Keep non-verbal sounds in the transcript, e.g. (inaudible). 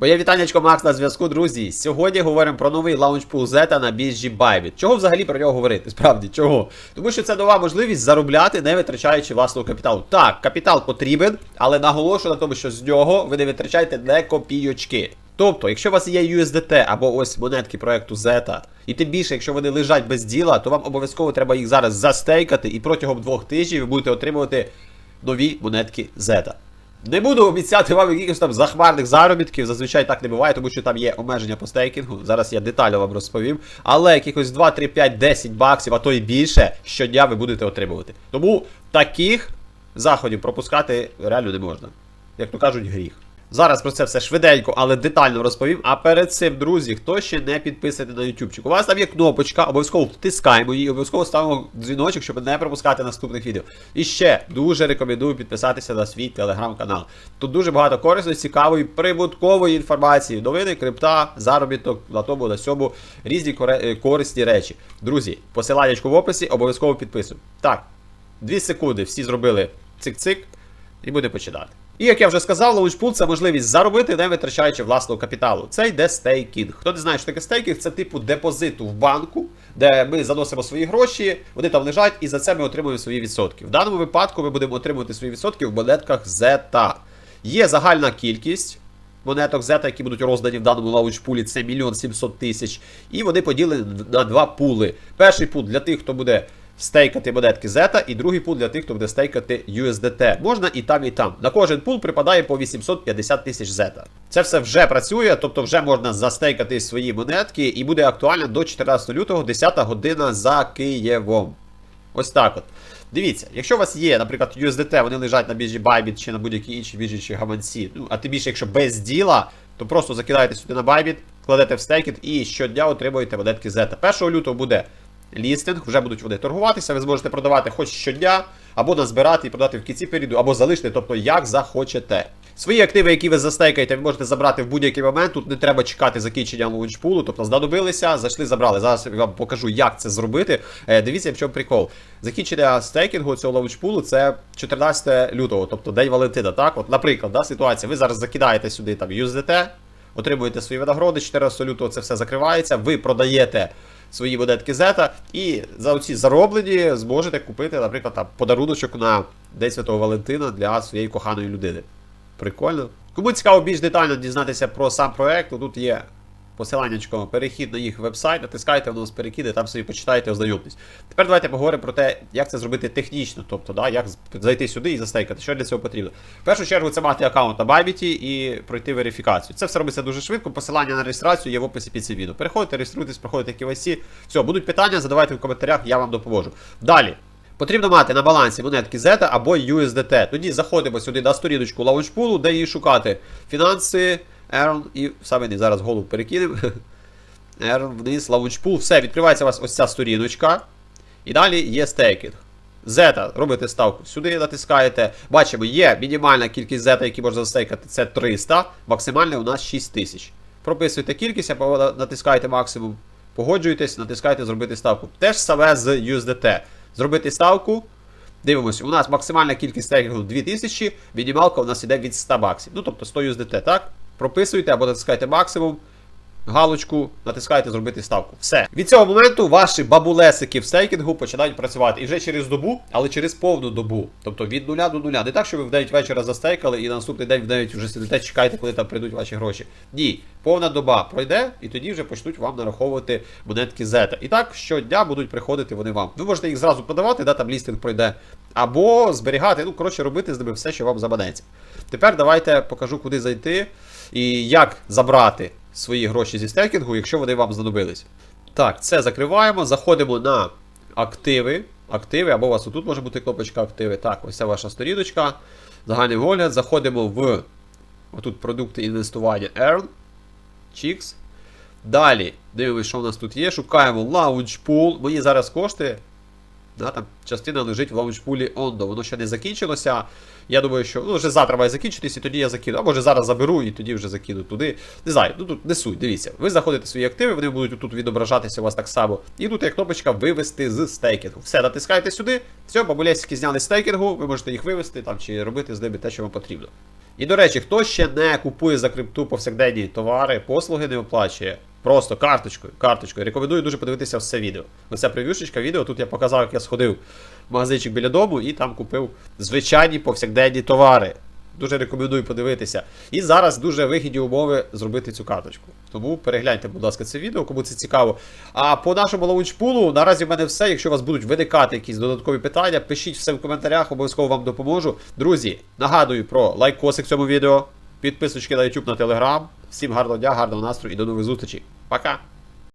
Моє вітаннячко Макс на зв'язку, друзі. Сьогодні говоримо про новий лаунчпул Zeta на біржі Bybit. Чого взагалі про нього говорити? Справді, чого? Тому що це нова можливість заробляти, не витрачаючи власного капіталу. Так, капітал потрібен, але наголошую на тому, що з нього ви не витрачаєте не копійочки. Тобто, якщо у вас є USDT або ось монетки проекту Zeta, і тим більше, якщо вони лежать без діла, то вам обов'язково треба їх зараз застейкати, і протягом двох тижнів ви будете отримувати нові монетки Zeta. Не буду обіцяти вам якихось там захмарних заробітків, зазвичай так не буває, тому що там є обмеження по стейкінгу. Зараз я детально вам розповім. Але якихось 2, 3, 5, 10 баксів, а то і більше щодня ви будете отримувати. Тому таких заходів пропускати реально не можна. Як то кажуть, гріх. Зараз про це все швиденько, але детально розповім. А перед цим, друзі, хто ще не підписаний на ютубчик, у вас там є кнопочка, обов'язково втискаємо її, обов'язково ставимо дзвіночок, щоб не пропускати наступних відео. І ще дуже рекомендую підписатися на свій телеграм-канал. Тут дуже багато корисної, цікавої, прибуткової інформації, новини, крипта, заробіток на тому, на сьому, різні е, корисні речі. Друзі, посиланнячку в описі, обов'язково підписуємо. Так, дві секунди, всі зробили цик-цик, і буде починати. І як я вже сказав, лаунчпул це можливість заробити, не витрачаючи власного капіталу. Це йде стейкінг. Хто не знає, що таке стейкінг, це типу депозиту в банку, де ми заносимо свої гроші, вони там лежать, і за це ми отримуємо свої відсотки. В даному випадку ми будемо отримувати свої відсотки в монетках ZETA. Є загальна кількість. Монеток Zeta, які будуть роздані в даному лаунчпулі, це 1 700 тисяч. І вони поділені на два пули. Перший пул для тих, хто буде стейкати монетки Zeta, і другий пул для тих, хто буде стейкати USDT. Можна і там, і там. На кожен пул припадає по 850 тисяч Zeta. Це все вже працює, тобто вже можна застейкати свої монетки, і буде актуально до 14 лютого, 10 година за Києвом. Ось так от. Дивіться, якщо у вас є, наприклад, USDT, вони лежать на біржі Bybit чи на будь-якій іншій біржі чи гаманці, ну, а тим більше, якщо без діла, то просто закидаєте сюди на Bybit, кладете в стейкіт і щодня отримуєте монетки Zeta. 1 лютого буде лістинг, вже будуть вони торгуватися, ви зможете продавати хоч щодня, або назбирати і продати в кінці періоду, або залишити, тобто як захочете. Свої активи, які ви застейкаєте, ви можете забрати в будь-який момент. Тут не треба чекати закінчення лаунчпулу, тобто знадобилися, зайшли, забрали. Зараз я вам покажу, як це зробити. Е, дивіться, в чому прикол. Закінчення стейкінгу цього лаунчпулу це 14 лютого, тобто День Валентина. Так, от, наприклад, да, ситуація. Ви зараз закидаєте сюди там USDT, отримуєте свої винагороди, 14 лютого це все закривається, ви продаєте свої монетки зета, і за оці зароблені зможете купити, наприклад, там подаруночок на День Святого Валентина для своєї коханої людини. Прикольно. Кому цікаво більш детально дізнатися про сам проект, то тут є посиланнячко, перехід на їх вебсайт, натискайте, воно вас перекиде, там собі почитайте, ознайомтесь. Тепер давайте поговоримо про те, як це зробити технічно, тобто, да, як зайти сюди і застейкати, що для цього потрібно. В першу чергу це мати аккаунт на Bybit і пройти верифікацію. Це все робиться дуже швидко. Посилання на реєстрацію є в описі під цим відео. Переходите, реєструйтесь, проходите KYC. Все, будуть питання, задавайте в коментарях, я вам допоможу. Далі. Потрібно мати на балансі монетки Zeta або USDT. Тоді заходимо сюди на сторіночку лаунчпулу, де її шукати. Фінанси, Earn і саме не зараз голову перекинемо. (laughs) Earn вниз, лаунчпул. Все, відкривається у вас ось ця сторіночка. І далі є стейкінг. Зета, робите ставку сюди, натискаєте. Бачимо, є мінімальна кількість зета, які можна застейкати, це 300, максимальна у нас 6000. Прописуєте кількість, або натискаєте максимум. Погоджуєтесь, натискаєте зробити ставку. Те ж саме з USDT. Зробити ставку. Дивимося, у нас максимальна кількість стейкінгу 2000, мінімалка у нас іде від 100 баксів. Ну, тобто 100 USDT, так? Прописуєте або натискаєте максимум, галочку, натискаєте зробити ставку. Все. Від цього моменту ваші бабулесики в стейкінгу починають працювати. І вже через добу, але через повну добу. Тобто від нуля до нуля. Не так, що ви в 9 вечора застейкали і на наступний день в 9 вже сидите, чекаєте, коли там прийдуть ваші гроші. Ні, повна доба пройде, і тоді вже почнуть вам нараховувати монетки Zeta. І так щодня будуть приходити вони вам. Ви можете їх зразу продавати, да, там лістинг пройде. Або зберігати, ну, коротше, робити з ними все, що вам заманеться. Тепер давайте покажу, куди зайти і як забрати свої гроші зі стейкінгу, якщо вони вам знадобились. Так, це закриваємо. Заходимо на активи. Активи, або у вас отут може бути кнопочка активи. Так, ось це ваша сторіночка. Загальний огляд. Заходимо в отут продукти інвестування Earn. Chicks. Далі, дивимося, що у нас тут є. Шукаємо Launch Pool. Мої зараз кошти Да, там частина лежить в лаунчпулі Ондо. Воно ще не закінчилося. Я думаю, що ну, вже завтра має закінчитись, і тоді я закину. А може зараз заберу і тоді вже закину туди. Не знаю, ну тут не суть. Дивіться. Ви заходите в свої активи, вони будуть тут відображатися у вас так само. І тут є кнопочка вивести з стейкінгу. Все, натискаєте сюди. Все, бабулєсики зняли з стейкінгу, ви можете їх вивести там чи робити з ними те, що вам потрібно. І до речі, хто ще не купує за крипту повсякденні товари, послуги не оплачує. Просто карточкою, карточкою. Рекомендую дуже подивитися все відео. Оця прев'юшечка відео. Тут я показав, як я сходив в магазинчик біля дому і там купив звичайні повсякденні товари. Дуже рекомендую подивитися. І зараз дуже вигідні умови зробити цю карточку. Тому перегляньте, будь ласка, це відео, кому це цікаво. А по нашому лаунчпулу наразі в мене все. Якщо у вас будуть виникати якісь додаткові питання, пишіть все в коментарях, обов'язково вам допоможу. Друзі, нагадую про лайкосик цьому відео, підписочки на YouTube на Telegram. Всім гарного дня, гарного настрою і до нових зустрічей. Пока!